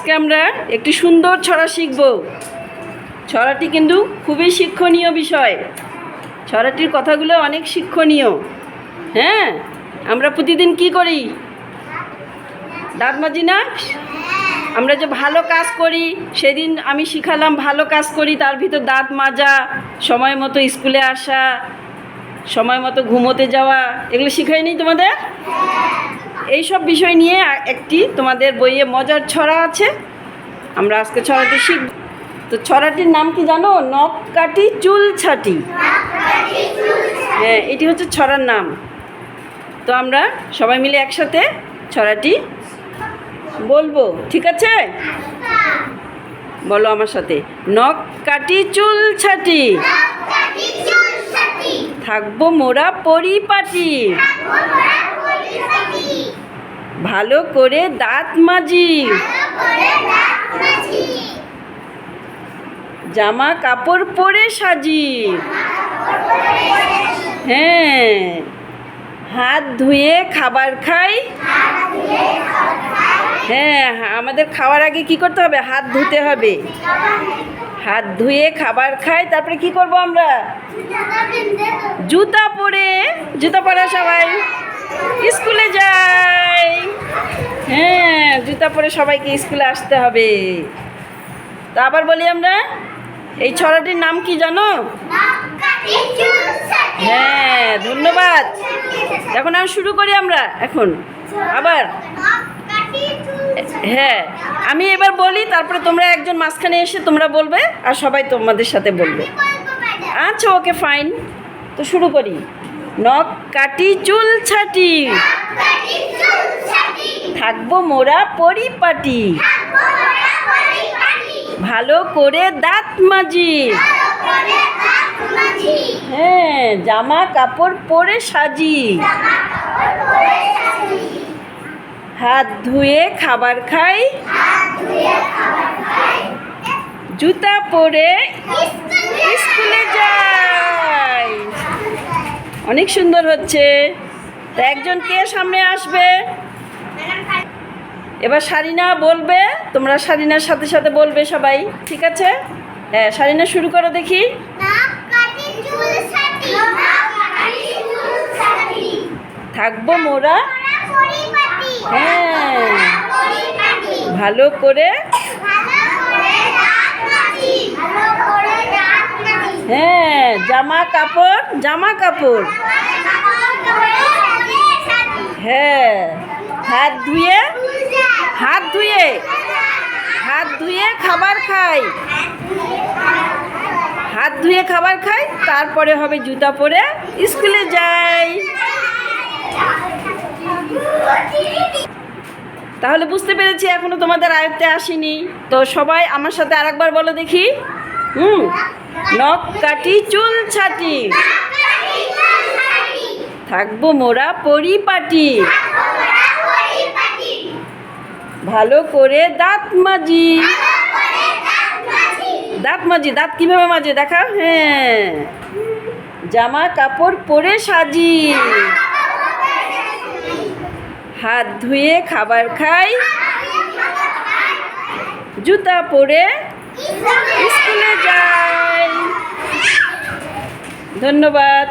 আজকে আমরা একটি সুন্দর ছড়া শিখব। ছড়াটি কিন্তু খুবই শিক্ষণীয় বিষয়। ছড়াটির কথাগুলো অনেক শিক্ষণীয়। হ্যাঁ আমরা প্রতিদিন কি করি? দাঁত মাজি না? আমরা যে ভালো কাজ করি, সেদিন আমি শিখালাম ভালো কাজ করি, তার ভিতর দাঁত মাজা, সময় মতো স্কুলে আসা, সময় মতো ঘুমোতে যাওয়া, এগুলো শিখাইনি তোমাদের? এই সব বিষয় নিয়ে একটি তোমাদের বইয়ে মজার ছড়া আছে। আমরা আজকে ছড়াটি শিখব। তো ছড়াটির নাম কি জানো? নখ কাটি চুল ছাটি। হ্যাঁ এটি হচ্ছে ছড়ার নাম। তো আমরা সবাই মিলে একসাথে ছড়াটি বলব। ঠিক আছে? বলো আমার সাথে। নখ কাটি চুল ছাটি। থাকব মোরা পরিপাটি। ভালো করে দাঁত মাজি। জামা কাপড় পরে সাজি। হ্যাঁ হাত ধুয়ে খাবার খাই। হ্যাঁ আমাদের খাওয়ার আগে কি করতে হবে? হাত ধুতে হবে। হাত ধুয়ে খাবার খাই, তারপরে কি করব আমরা? জুতা পরে, জুতা পরা সবাই। স্কুলে যাই। হ্যাঁ জুতা পরে সবাইকে স্কুলে আসতে হবে। তা আবার বলি আমরা, এই ছড়াটির নাম কি জানো? হ্যাঁ ধন্যবাদ। এখন আমি শুরু করি আমরা, এখন। আবার। হ্যাঁ আমি এবার বলি, তারপরে তোমরা একজন মাঝখানে এসে তোমরা বলবে, আর সবাই তোমাদের সাথে বলবে। আচ্ছা ওকে, ফাইন। তো শুরু করি। নখ কাটি চুল ছাটি। থাকব মোরা পরিপাটি। ভালো করে দাঁত মাজি। হ্যাঁ জামা কাপড় পরে সাজি। হাত ধুয়ে খাবার খাই। জুতা পরে স্কুলে যাই অনেক সুন্দর হচ্ছে। তা একজন কে সামনে আসবে? এবার সারিনা বলবে তোমরা সারিনার সাথে সাথে বলবে সবাই ঠিক আছে? হ্যাঁ সারিনা শুরু করো দেখি। থাকব মোরা। হ্যাঁ। ভালো করে। হ্যাঁ। জামা কাপড় জামা কাপড়। হ্যাঁ হাত ধুয়ে হাত ধুয়ে হাত ধুয়ে খাবার খাই। হাত ধুয়ে খাবার খাই, তারপরে হবে জুতা পরে স্কুলে যাই। তাহলে বুঝতে পেরেছি, এখনও তোমাদের আয়ত্তে আসেনি। তো সবাই আমার সাথে আরেকবার বলো দেখি। হুম। নখ কাটি, চুল ছাটি। থাকব মোরা পরিপাটি। ভালো করে দাঁত মাজি। দাঁত মাজি, দাঁত কীভাবে মাজে দেখা হ্যাঁ। জামা কাপড় পরে সাজি। হাত ধুয়ে খাবার খাই। জুতা পরে স্কুলে যাই। ধন্যবাদ।